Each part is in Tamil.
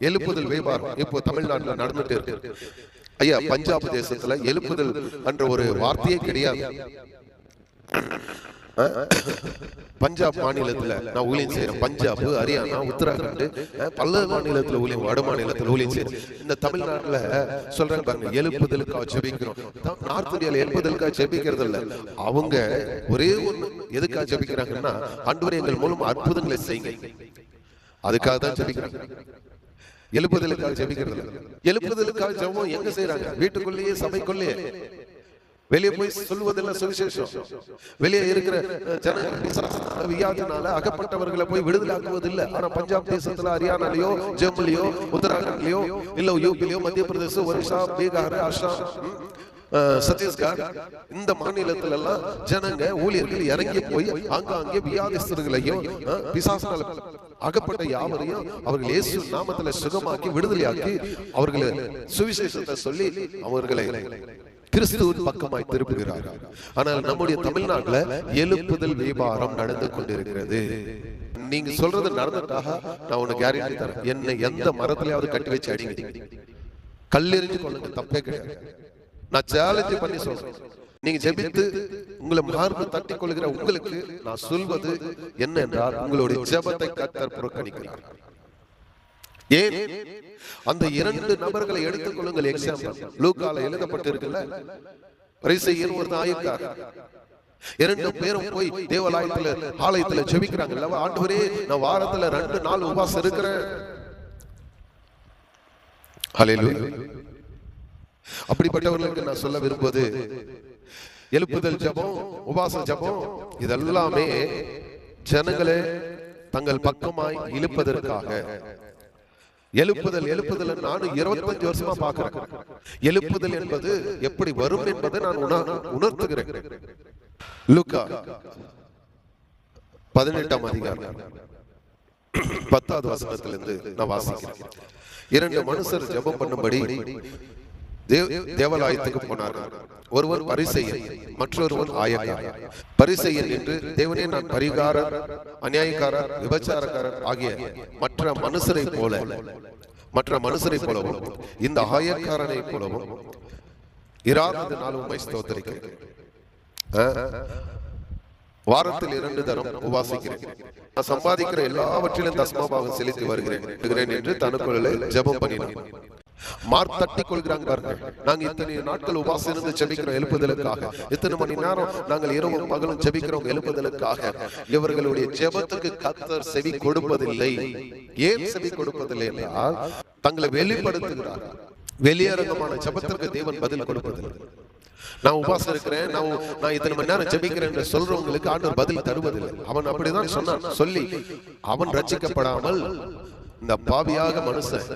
எழுப்புதல் வியாபாரம் இப்போ தமிழ்நாட்டுல நடந்துட்டு இருக்கு. ஐயா பஞ்சாப் தேசத்துல எழுப்புதல் என்ற ஒரு வார்த்தையே கிடையாது. பஞ்சாப் மாநிலத்துல நான் ஊழியம் செய்யறேன் பஞ்சாப் ஹரியானா உத்தராகண்ட் அஹ், பல மாநிலத்துல ஊழியம் வட மாநிலத்துல ஊழியம் செய்யறேன் இந்த தமிழ்நாட்டுல சொல்றாங்க பாருங்க எழுப்புதலுக்காக ஜெபிக்கிறோம். நார்த் இந்தியால எழுப்புதலுக்காக ஜெபிக்கிறது இல்ல. அவங்க ஒரே ஒண்ணு எதுக்காக ஜெபிக்கிறாங்கன்னா ஆண்டவரே எங்கள் மூலம் அற்புதங்களை செய்யுங்க. அதுக்காக தான் ஜெபிக்கிறாங்க. எழுப்புதலுக்காக ஜெபிக்கிறது. எழுப்புதலுக்காக ஜெபம் எங்க செய்யறாங்க வீட்டுக்குள்ளேயே சபைக்குள்ளேயே. வெளியே போய் சொல்வதெல்லாம் சுவிசேஷம். வெளியே இருக்கிற வியாதினால அகப்பட்டவர்களை போய் விடுதலாக்குவது இல்ல ஆனா பஞ்சாப் தேசத்துல ஹரியானாலயோ ஜம்முலயோ உத்தராகண்ட்லயோ இல்ல யூபிலயோ மத்திய பிரதேசம் ஒரிசா பீகார் அஸ்ஸாம் சத்தீஸ்கர் இந்த மாநிலத்துல எல்லாம் ஜனங்க ஊழியர்கள் இறங்கி போய் அங்காங்கே வியாதிஸ்தர்களையும் பிசாசனால அகப்பட்ட யாவரையும் அவர்கள் இயேசு நாமத்துல சுகமாக்கி விடுதலையாக்கி அவர்களை சுவிசேஷத்தை சொல்லி அவர்களை கிறிஸ்துவின் பக்கமாய் திருப்புகிறார். ஆனால் நம்முடைய தமிழ்நாட்டுல எழுப்புதல் வியாபாரம் நடந்து கொண்டிருக்கிறது. நீங்க சொல்றது நடந்துட்டாக நான் உனக்கு கேரண்டி தரேன். என்னை எந்த மரத்திலேயாவது கட்டி வச்சு அடிங்க. கல்லெறிஞ்சு கொள்ளுங்க. தப்பே கிடையாது. நான் சேலஞ்சு பண்ணி சொல்றேன். நீங்க ஜெபித்து உங்களை மார்பு தட்டி கொள்கிற உங்களுக்கு நான் சொல்வது என்ன என்றால் உங்களுடைய ஜெபத்தை கத்தர் புறக்கணிக்கிறார். ஏன்? அந்த இரண்டு நபர்களை எடுத்துக் கொள்ளுங்கள் எக்ஸாம்பிள் லூக்கால எழுதப்பட்டிருக்குல்ல பரிசெய்யர் ஒரு நாயக்கார். இரண்டு பேரும் போய் தேவாலயத்துல ஆலயத்துல ஜெபிக்கிறாங்க. இல்லவா ஆண்டவரே நான் வாரத்துல ரெண்டு நாள் உபாசம் இருக்கிறேன். அப்படிப்பட்டவர்களுக்கு நான் சொல்ல விரும்புவது எழுப்புதல் ஜபம் உபாச ஜபம் இதெல்லாமே ஜனங்களே தங்கள் பக்கமாய் இழுப்பதற்காக. எழுப்புதல் எழுப்புதல் நானும் இருபத்தஞ்சு வருஷமா பாக்குறேன் எழுப்புதல் என்பது எப்படி வரும் என்பதை நான் உணர்- உணர்த்துகிறேன். லுக்கா பதினெட்டாம் அதிகாரம் பத்தாவது வசனத்திலிருந்து நான் வாசிக்கிறேன். இரண்டு மனுஷர் ஜெபம் பண்ணும்படி தேவாலயத்துக்கு போனார்கள். ஒருவர் பரிசெயன் மற்றொருவன் ஆயக்காரர். பரிசெயன் என்று தேவனே நான் பரிகாரர் அநியாயக்காரர் விபச்சாரக்காரர் ஆகிய மற்ற மனுஷரை போல மற்ற மனுஷரை போலவும் இந்த ஆயக்காரனை போலவும் இராதது நாள் உண்மை ஸ்தோத்தரிக்கிறேன். வாரத்தில் இரண்டு தரம் உபாசிக்கிறேன். நான் சம்பாதிக்கிற எல்லாவற்றிலும் தஸ்மாபாகம் செலுத்தி வருகிறேன். என்று தனக்குள்ளே ஜபம் பண்ணினான். மார்க் தட்டி கொள்கிறாங்க பாருங்க. நாங்க இத்தனை நாட்கள் உபாசம் இருந்து ஜெபிக்கிறோம் எழுப்புதலுக்காக. இத்தனை மணி நேரம் நாங்கள் இரவும் பகலும் ஜெபிக்கிறோம் எழுப்புதலுக்காக. இவர்களுடைய ஜெபத்துக்கு கத்தர் செவி கொடுப்பதில்லை. ஏன் செவி கொடுப்பதில்லை என்றால் தங்களை வெளிப்படுத்துகிறார். வெளியரங்கமான ஜெபத்திற்கு தேவன் பதில் கொடுப்பதில்லை. நான் உபாசம் இருக்கிறேன் நான் நான் இத்தனை மணி நேரம் ஜெபிக்கிறேன் என்று சொல்றவங்களுக்கு ஆண்டவர் பதில் தருவதில்லை. அவன் அப்படிதான் சொன்னான். சொல்லி அவன் ரச்சிக்கப்படாமல் இந்த பாவியாக மனுஷன்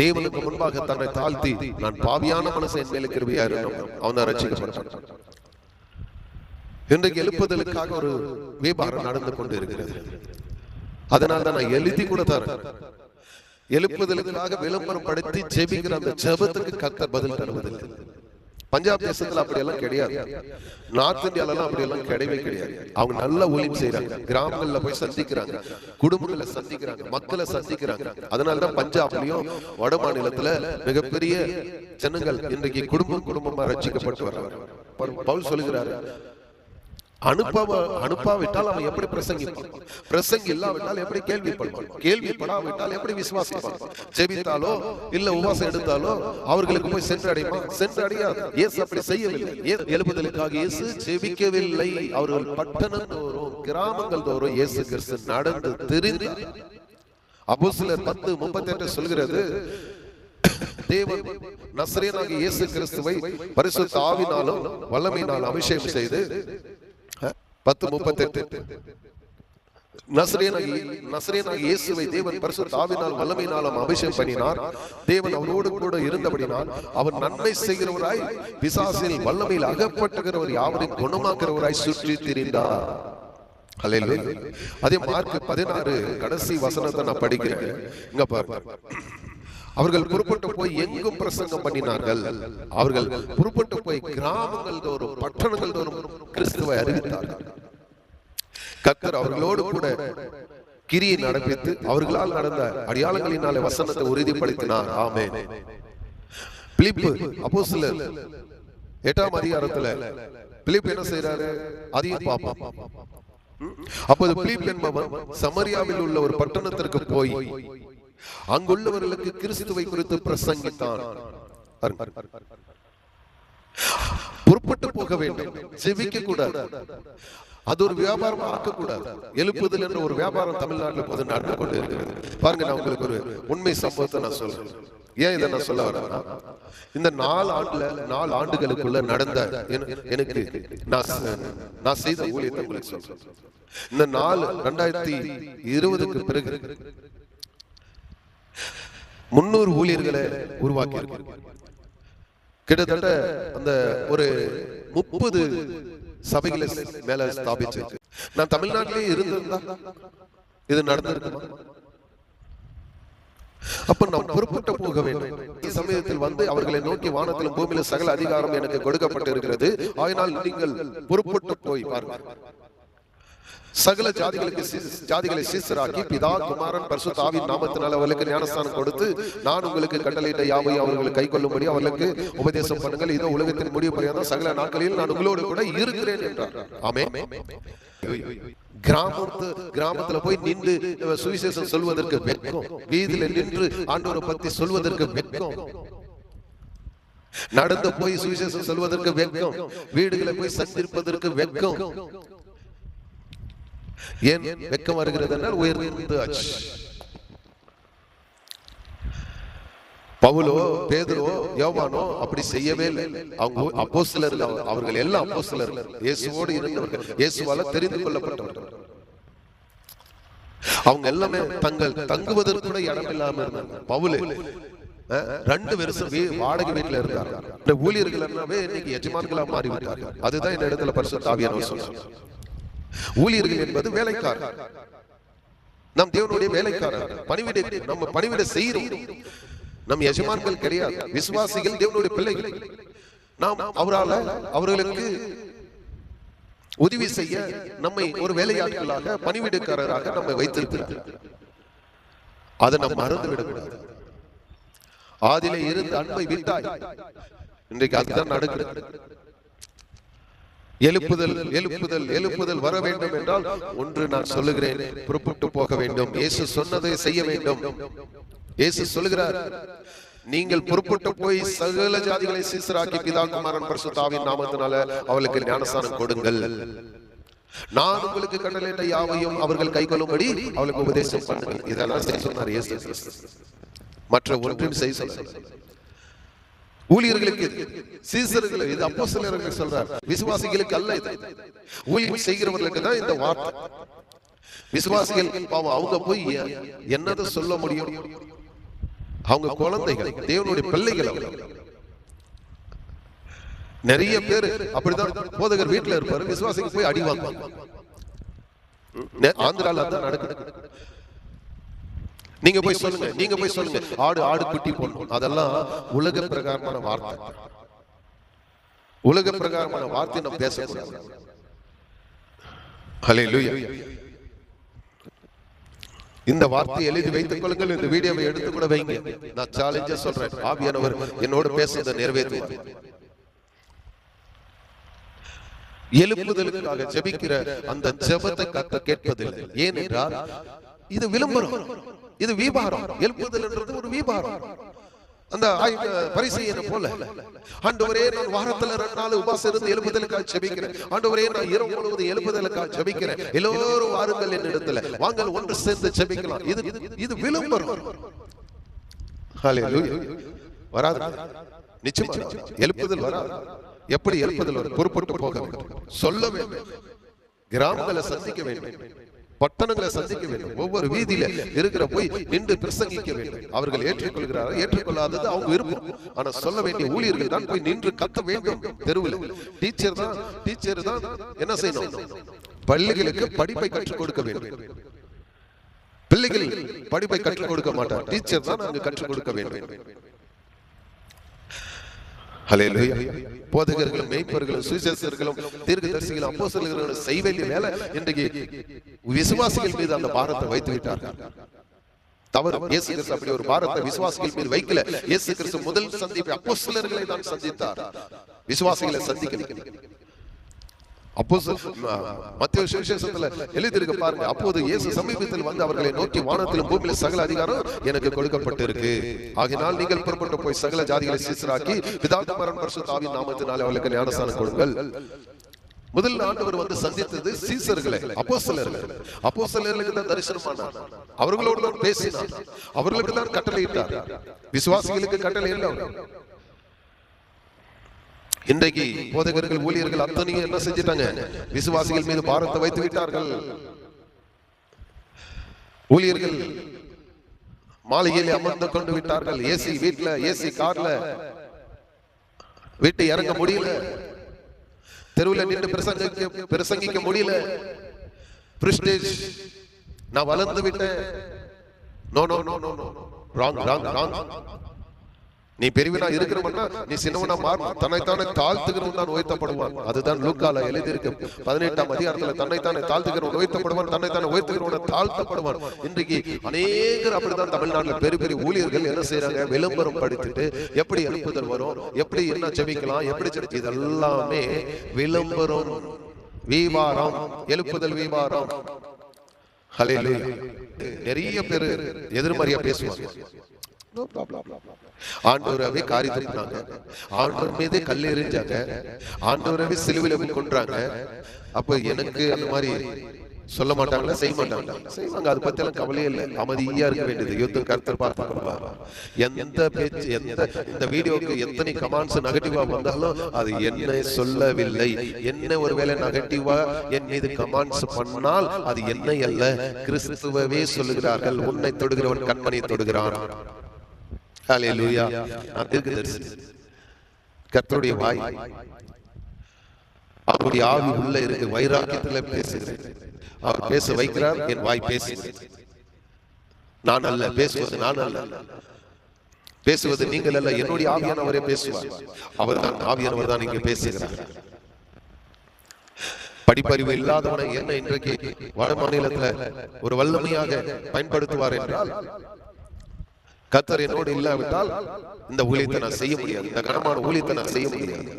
தேவனுக்கு முன்பாக தன்னை தாழ்த்தி நான் பாவியான மனசை என் மேல கிருபியா இருக்கணும் அவன் தான் இன்றைக்கு எழுப்புதலுக்காக ஒரு வியாபாரம் நடந்து கொண்டு இருக்கிறது அதனால தான் நான் எழுதி கூட தரேன். எழுப்புதலுக்காக விளம்பரம் படுத்தி ஜெபிக்கிற அந்த ஜெபத்துக்கு கத்த பதில் தருவதில்லை. பஞ்சாப் தேசத்துல அப்படி எல்லாம் கிடையாது. நார்த் இந்தியால எல்லாம் அப்படி எல்லாம் கிடையவே கிடையாது. அவங்க நல்ல ஊழியம் செய்யறாங்க கிராமங்கள்ல போய் சந்திக்கிறாங்க. குடும்பங்களை சந்திக்கிறாங்க. மக்களை சந்திக்கிறாங்க. அதனாலதான் பஞ்சாப்லயும் வட மாநிலத்துல மிகப்பெரிய ஜனங்கள் இன்றைக்கு குடும்பம் குடும்பமா ரசிக்கப்பட்டு வர்றாங்க. பவுல் சொல்லுகிறாரு அனுப்பவ அனுப்பாவிட்டால் அவன் எப்படி பிரசங்கிப்பான்? பிரசங்கி இல்லாவிட்டால் எப்படி கேள்விப்படுவான்? கேள்விப்படாவிட்டால் எப்படி விசுவாசிப்பான்? ஜெபித்தாலோ இல்ல உபாசம் எடுத்தாலோ அவர்களுக்கு போய் சென்று அடையுமா சென்று அடையாது இயேசு அப்படி செய்யவில்லை. இயேசு எழுப்புதலுக்காக இயேசு ஜெபிக்கவில்லை. அவர்கள் பட்டணம் தோறும் கிராமங்கள் தோறும் இயேசு கிறிஸ்து நடந்து தெரிந்து அப்போஸ்தலர் பத்து முப்பத்தி எட்டு சொல்கிறது தேவன் நசரேனாகிய இயேசு கிறிஸ்துவை பரிசுத்த ஆவினாலும் வல்லமையினால் அபிஷேகம் செய்து பத்து முப்பத்தெட்டு. இயேசுவை தேவன் பரிசுத்த ஆவினால் வல்லமையினாலும் அபிஷேகம் பண்ணினார். தேவன் அவரோடு கூட இருந்தபடினால் அவர் நன்மை செய்கிறவராய் பிசாசில் வல்லமையில் அகப்பட்டுகிறவர் யாவரையும் குணமாக்குறவராய் சுற்றி திரிந்தார். அதே மார்க் பதினாறு கடைசி வசனத்தை நான் படிக்கிறேன். இங்க பாருங்க. அவர்கள் புறப்பட்டு போய் எங்கும் பிரசங்கம் பண்ணினார்கள். அவர்கள் புறப்பட்டு போய் கிராமங்கள் தோறும் பட்டணங்கள் தோறும் கிறிஸ்துவை அறிவித்தார்கள். கத்தர் அவர்களோடு கூட கிரியை நடப்பித்து அவர்களால் நடந்த அடையாளங்களினாலே வசனத்தை உறுதிப்படுத்தினார். ஆமே பிலிப்பு அப்போஸ்தலர் எட்டாம் அதிகாரத்துல பிலிப் என்ன செய்யறாரு அதையும் பார்ப்போம். அப்போது பிலிப் என்பவன் சமரியாவில் உள்ள ஒரு பட்டணத்திற்கு போய் அங்குள்ளவர்களுக்கு கிறிஸ்துவை குறித்து பிரசங்கித்தான். பொறுப்பட்டு போக வேண்டும். ஜெபிக்க கூடாது. அது ஒரு வியாபாரம் ஆக்கக்கூடாது எழுப்புதல் என்ற ஒரு வியாபாரம் தமிழ்நாட்டில் போது நடந்து கொண்டு இருக்கிறது. பாருங்க நான் உங்களுக்கு ஒரு உண்மை சம்பவத்தை நான் சொல்றேன். ஏன் இதை நான் சொல்ல வரேன்னா இந்த நாலு ஆண்டுல நாலு ஆண்டுகளுக்குள்ள நடந்த எனக்கு நான் நான் செய்த ஊழியத்தை உங்களுக்கு சொல்றேன். இந்த நாலு ரெண்டாயிரத்தி இருபதுக்கு பிறகு முன்னூறு ஊழியர்களை உருவாக்கி கிட்டத்தட்ட அந்த ஒரு முப்பது சபைகளை மேல ஸ்தாபிச்சு நான் தமிழ்நாட்டிலே இருந்திருந்தா இது நடந்திருக்குமா? அப்ப நாம் புறப்பட்டு போக வேண்டும். சமயத்தில் வந்து அவர்களை நோக்கி வானத்திலும் பூமியிலும் சகல அதிகாரம் எனக்கு கொடுக்கப்பட்டு இருக்கிறது ஆயினால் நீங்கள் புறப்பட்டு போய் பாருங்கள். சகல ஜாதிகளுக்கு ஜாதிகளை சீசராக்கி பிதா குமாரன் பரிசுத்தாவின் நாமத்தினால் அவர்களுக்கு ஞானஸ்தானம் கொடுத்து நான் உங்களுக்கு கட்டளையிட்ட யாவை அவர்களுக்கு கை கொள்ளும்படி அவர்களுக்கு உபதேசம் பண்ணுங்கள். இதோ உலகத்தின் முடிவு பரியாத சகல நாட்களில் நான் உங்களோடு கூட இருக்கிறேன் என்றார். ஆமே கிராமத்து கிராமத்துல போய் நின்று சுவிசேஷம் சொல்வதற்கு வெட்கம். வீதியில நின்று ஆண்டோரை பத்தி சொல்வதற்கு வெட்கம். நடந்து போய் சுவிசேஷம் சொல்வதற்கு வெட்கம். வீடுகளை போய் சந்திருப்பதற்கு வெட்கம். ஏன் வெக்கம் வருகிறது என்றால் உயர்ந்து ஆச்சு பவுலோ பேதரோ யோவானோ அப்படி செய்யவே இல்லை. அவங்க அப்போ சிலர் அவர்கள் எல்லாம் அப்போ சிலர் இயேசுவோடு இருந்தவர்கள். இயேசுவால தெரிந்து கொள்ளப்பட்டவர்கள். அவங்க எல்லாமே தங்கள் தங்குவதற்கு கூட இடம் இல்லாம இருந்தாங்க. பவுலு ரெண்டு வருஷம் வாடகை வீட்டுல இருந்தாங்க இந்த ஊழியர்கள் எல்லாமே இன்னைக்கு எஜமான்களா மாறி விட்டாங்க அதுதான் இந்த இடத்துல பரிசு தாவியான சொல்றாங்க ஊழியர்கள் என்பது வேலைக்காரர். நம் தேவனுடைய வேலைக்காரர். பணிவிடை நம்ம பணிவிட செய்கிறோம். நம் எஜமான்கள் கிடையாது. விசுவாசிகள் தேவனுடைய பிள்ளைகள். நாம் அவரால் அவர்களுக்கு உதவி செய்ய நம்மை ஒரு வேலையாட்களாக பணிவிடைக்காரராக நம்மை வைத்திருக்கிறார். அதை நாம் மறந்து விடக்கூடாது ஆதிலே இருந்து அன்பை விட்டாய். இன்றைக்கு அதுதான் நடக்கிறது. எழுப்புதல் எழுப்புதல் எழுப்புதல் வர வேண்டும் என்றால் ஒன்று நான் சொல்லுகிறேன் புறப்பட்டு போக வேண்டும். இயேசு சொன்னதை செய்ய வேண்டும். இயேசு சொல்லுகிறார் நீங்கள் புறப்பட்டு போய் சகல ஜாதிகளை சீசராக்கி பிதாகுமாரன் பரிசுத்தாவின் நாமத்தினால அவளுக்கு ஞானஸ்தானம் கொடுங்கள். நான் உங்களுக்கு கட்டளையிட்ட யாவையும் அவர்கள் கைகொள்ளும்படி அவளுக்கு உபதேசம் பண்ணுங்கள். இதெல்லாம் செய்ய சொன்னார் இயேசு. மற்ற ஒன்றும் செய்ய சொல்ல ஊழியர்களுக்கு இது. சீசர்கள் இது அப்போஸ்தலர்கள் சொல்றார். விசுவாசிகளுக்கு அல்ல இது. ஊழியம் செய்கிறவர்களுக்கு தான் இந்த வார்த்தை. விசுவாசிகள் பாவம் அவங்க போய் என்னதை சொல்ல முடியும்? அவங்க குழந்தைகள் தேவனுடைய பிள்ளைகள் அவங்க. நிறைய பேர் அப்படிதான் போதகர் வீட்டுல இருப்பாரு. விசுவாசிக்கு போய் அடி வாங்குவாங்க. ஆந்திரால தான் நடக்குது. நீங்க போய் சொல்லுங்க நீங்க போய் சொல்லுங்க. ஆடு ஆடு குட்டி போடணும் அதெல்லாம் உலக பிரகாரமான வார்த்தை. உலக பிரகாரமான வார்த்தை நம்ம பேசக்கூடாது. ஹalleluya. இந்த வார்த்தையை எழுதி வைத்துக் கொள்ளுங்கள். இந்த வீடியோவை எடுத்து கூட வைங்க. நான் சேலஞ்சா சொல்றேன். ஆவியானவர் என்னோட பேசுறதை நிறைவேற்றுவார். எழுப்புதலுக்காக ஜெபிக்கிற அந்த ஜெபத்தை கத்த கேட்பதில்லை. ஏனென்றால் இது விளம்பரம். இது வியாபாரம் எழுப்புதல் என்றது ஒரு வியாபாரம் அந்த பரிசெய்யனை போல. ஆண்டவரே நான் வாரத்துல ரெண்டு நாள் உபாசம் இருந்து எழுப்புதலுக்காக ஜெபிக்கிறேன். ஆண்டவரே நான் இரவு முழுவதும் எழுப்புதலுக்காக ஜெபிக்கிறேன். எல்லோரும் வாருங்கள் என் இடத்துல வாங்கள் ஒன்று சேர்ந்து ஜெபிக்கலாம். இது இது விளம்பரம். வராது. நிச்சயமா எழுப்புதல் வராது. எப்படி எழுப்புதல் வரும்? பொறுப்பட்டு போக வேண்டும். சொல்ல வேண்டும். கிராமங்களை சந்திக்க வேண்டும். பட்டணங்களை சந்திக்க வேண்டும். ஒவ்வொரு வீதியில இருக்கிற போய் நின்று பிரசங்கிக்க வேண்டும். அவர்கள் ஏற்றுக்கொள்கிறார்கள் ஏற்றுக்கொள்ளாதது அவங்க விரும்பும் ஆனா சொல்ல வேண்டிய ஊழியர்கள் தான் போய் நின்று கத்த வேண்டும். தெருவில். டீச்சர் தான் டீச்சர் தான் என்ன செய்யணும்? பள்ளிகளுக்கு படிப்பை கற்றுக் கொடுக்க வேண்டும். பிள்ளைகள் படிப்பை கற்றுக் கொடுக்க மாட்டார் டீச்சர் தான் அங்கு கற்றுக் கொடுக்க வேண்டும். போதகர்களும் மெய்ப்பர்களும் சுவிசேஷர்களும் தீர்க்கதரிசிகளும் அப்போஸ்தலர்களும் செய்ய வேண்டிய வேலை இன்றைக்கு விசுவாசிகள் மீது அந்த பாரத்தை வைத்து விட்டார்கள். தவறு. இயேசு கிறிஸ்து அப்படி ஒரு பாரத்தை விசுவாசிகள் மீது வைக்கல. இயேசு கிறிஸ்து முதல் சந்திப்பு அப்போசலர்களை தான் சந்தித்தார். விசுவாசிகளை சந்திக்கல. அப்போ மத்திய சுவிசேஷத்துல எழுதியிருக்க பாருங்க. அப்போது இயேசு சமீபத்தில் வந்து அவர்களை நோக்கி வானத்திலும் பூமியில சகல அதிகாரம் எனக்கு கொடுக்கப்பட்டு இருக்கு ஆகினால் நீங்கள் புறப்பட்டு போய் சகல ஜாதிகளை சீசராக்கி பிதாகுமாரன் பரிசுத்தாவின் நாமத்தினாலே அவர்களுக்கு ஞானஸ்தானம் கொடுங்கள். முதல் ஆண்டவர் வந்து சந்தித்தது சீசர்களை அப்போ அப்போசலர் தான் தரிசனமானார். அவர்களோடு பேசினார். அவர்களுக்கு தான் கட்டளையிட்டார். விசுவாசிகளுக்கு கட்டளை இல்லை இன்றைக்கு போதகர்கள் ஊழியர்கள் அத்தனையும் என்ன செஞ்சிட்டாங்க? விசுவாசிகள் மீது பாரத்தை வைத்து விட்டார்கள். ஊழியர்கள் மாளிகையில் அமர்ந்து கொண்டு விட்டார்கள். ஏசி வீட்ல ஏசி கார்ல. வீட்டை இறங்க முடியல. தெருவில் நின்று பிரசங்கிக்க பிரசங்கிக்க முடியல. பிரிஸ்டேஜ் நான் வளர்ந்து விட்டேன். No no no no no wrong wrong wrong நீ பெரியவனா இருக்கிறவனா நீ சின்னவனா மாறணும். தன்னைத்தானே தாழ்த்துகிறவன் தான் உயர்த்தப்படுவான். அதுதான் லூக்கால எழுதியிருக்கு பதினெட்டாம் அதிகாரத்துல தன்னைத்தானே தாழ்த்துகிறவன் உயர்த்தப்படுவான் தன்னைத்தானே உயர்த்துகிறவன் தாழ்த்தப்படுவான். இன்றைக்கு அநேகர் அப்படிதான் தமிழ்நாட்டுல பெரிய பெரிய ஊழியர்கள் என்ன செய்யறாங்க விளம்பரம் படுத்திட்டு எப்படி அனுப்புதல் வரும்? எப்படி என்ன ஜெபிக்கலாம் எப்படி ஜெபி- இதெல்லாமே விளம்பரம். வீவாரம். எழுப்புதல் வீவாரம். நிறைய பேர் எதிர்மறையா பேசுவாங்க. ஆண்டவராவே காரி துப்பினாங்க ஆண்டவர் மீது கல் எறிஞ்சாங்க ஆண்டவராவே சிலுவையில கொன்றாங்க. அப்ப எனக்கு அந்த மாதிரி சொல்ல மாட்டாங்களா? செய்ய மாட்டாங்களா? செய்வாங்க. அதை பத்தி எல்லாம் கவலையே இல்லை. அமைதியா இருக்க வேண்டியது. யுத்தம் கருத்தர் பார்த்துக்கொள்வார் எந்த பேச்சு எந்த இந்த வீடியோக்கு எத்தனை கமெண்ட்ஸ் நெகட்டிவா வந்தாலும் அது என்னை சொல்லவில்லை. என்ன ஒருவேளை நெகட்டிவா என் மீது கமெண்ட்ஸ் பண்ணால் அது என்னை அல்ல கிறிஸ்துவவே சொல்லுகிறார்கள். உன்னை தொடுகிறவன் கண்மனை தொடுகிறான். ஹalleluya. நான் தீர்க்கதரிசி கர்த்தருடைய வாய் அவருடைய ஆவி உள்ள இருக்கு வைராக்கியத்துல பேசுகிறேன் அவர் பேச வைக்கிறார் என் வாய் பேசுகிறேன் நான் அல்ல பேசுவது நான் அல்ல. பேசுவது நீங்கள் அல்ல என்னுடைய ஆவியானவரே பேசுவார். அவர் தான் ஆவியானவர் தான் இங்கே பேசுகிறார். படிப்பறிவு இல்லாதவனை என்ன இன்றைக்கு வட மாநிலத்தில் ஒரு வல்லமையாக பயன்படுத்துவார் என்றால் கத்தர் என்னோடு இல்லாவிட்டால் இந்த ஊழியத்தை நான் செய்ய முடியாது. இந்த கனமான ஊழியத்தை நான் செய்ய முடியாது.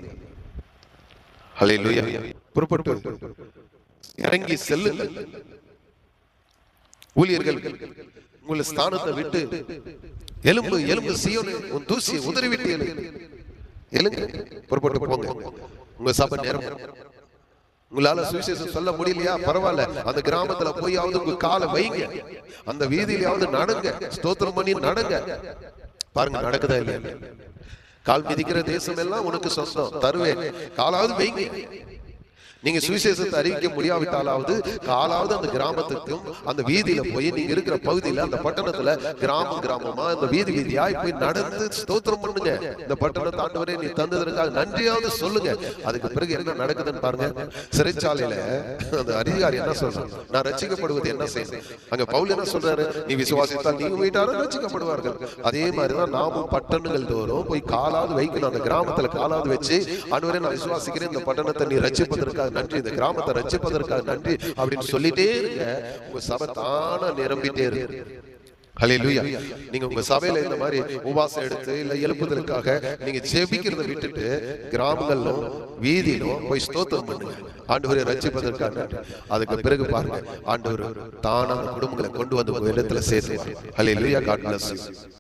ஹalleluya. புறப்பட்டு இறங்கி செல்லுங்கள். ஊழியர்கள் உங்கள் ஸ்தானத்தை விட்டு எலும்பு எலும்பு சியோனு உன் தூசி உதறிவிட்டு எலுங்க எழுங்க புறப்பட்டு போங்க. உங்க சபை நேரம். உங்களால சுவிசேஷம் சொல்ல முடியலையா? பரவாயில்ல. அந்த கிராமத்துல போயாவது உங்க காலை வைங்க. அந்த வீதியிலாவது நடங்க. ஸ்தோத்திரம் பண்ணி நடங்க. பாருங்க நடக்குதா இல்லையா? கால் மிதிக்கிற தேசம் எல்லாம் உனக்கு சொந்தம். தருவேன். காலாவது வைங்க. நீங்க சுவிசேஷத்தை அறிவிக்க முடியாவிட்டாலாவது காலாவது அந்த கிராமத்துக்கும் அந்த வீதியில போய் நீங்க இருக்கிற பகுதியில அந்த பட்டணத்துல கிராமம் கிராமமா அந்த வீதி வீதியாய் போய் நடந்து ஸ்தோத்திரம் பண்ணுங்க. இந்த பட்டணத்தை ஆண்டவரே நீ தந்ததற்காக நன்றியாவது சொல்லுங்க. அதுக்கு பிறகு என்ன நடக்குதுன்னு பாருங்க. சிறைச்சாலையில அந்த அதிகாரி என்ன சொல்றான்? நான் ரட்சிக்கப்படுவது என்ன செய்யணும் அங்க பவுல் என்ன சொல்றாரு? நீ விசுவாசித்தால் நீங்க வீட்டாரும் ரட்சிக்கப்படுவார்கள் அதே மாதிரிதான் நாமும் பட்டணங்கள் தோறும் போய் காலாவது வைக்கணும். அந்த கிராமத்துல காலாவது வச்சு ஆண்டவரே நான் விசுவாசிக்கிறேன் இந்த பட்டணத்தை நீ ரட்சிப்பதற்காக நன்றி. இந்த கிராமத்தை ரட்சிப்பதற்காக நன்றி அப்படின்னு சொல்லிட்டே இருங்க. உங்க சபை தானா நிரம்பிட்டே இருக்கு. ஹalleluya. நீங்க உங்க சபையில இந்த மாதிரி உபாசம் எடுத்து இல்ல எழுப்புதலுக்காக நீங்க ஜெபிக்கிறத விட்டுட்டு கிராமங்களிலும் வீதியிலும் போய் ஸ்தோத்திரம் பண்ணுங்க. ஆண்டவரை ரட்சிப்பதற்காக. அதுக்கு பிறகு பாருங்க. ஆண்டவர் தானா அந்த குடும்பங்களை கொண்டு வந்து இடத்துல சேர்த்து ஹalleluya. God you.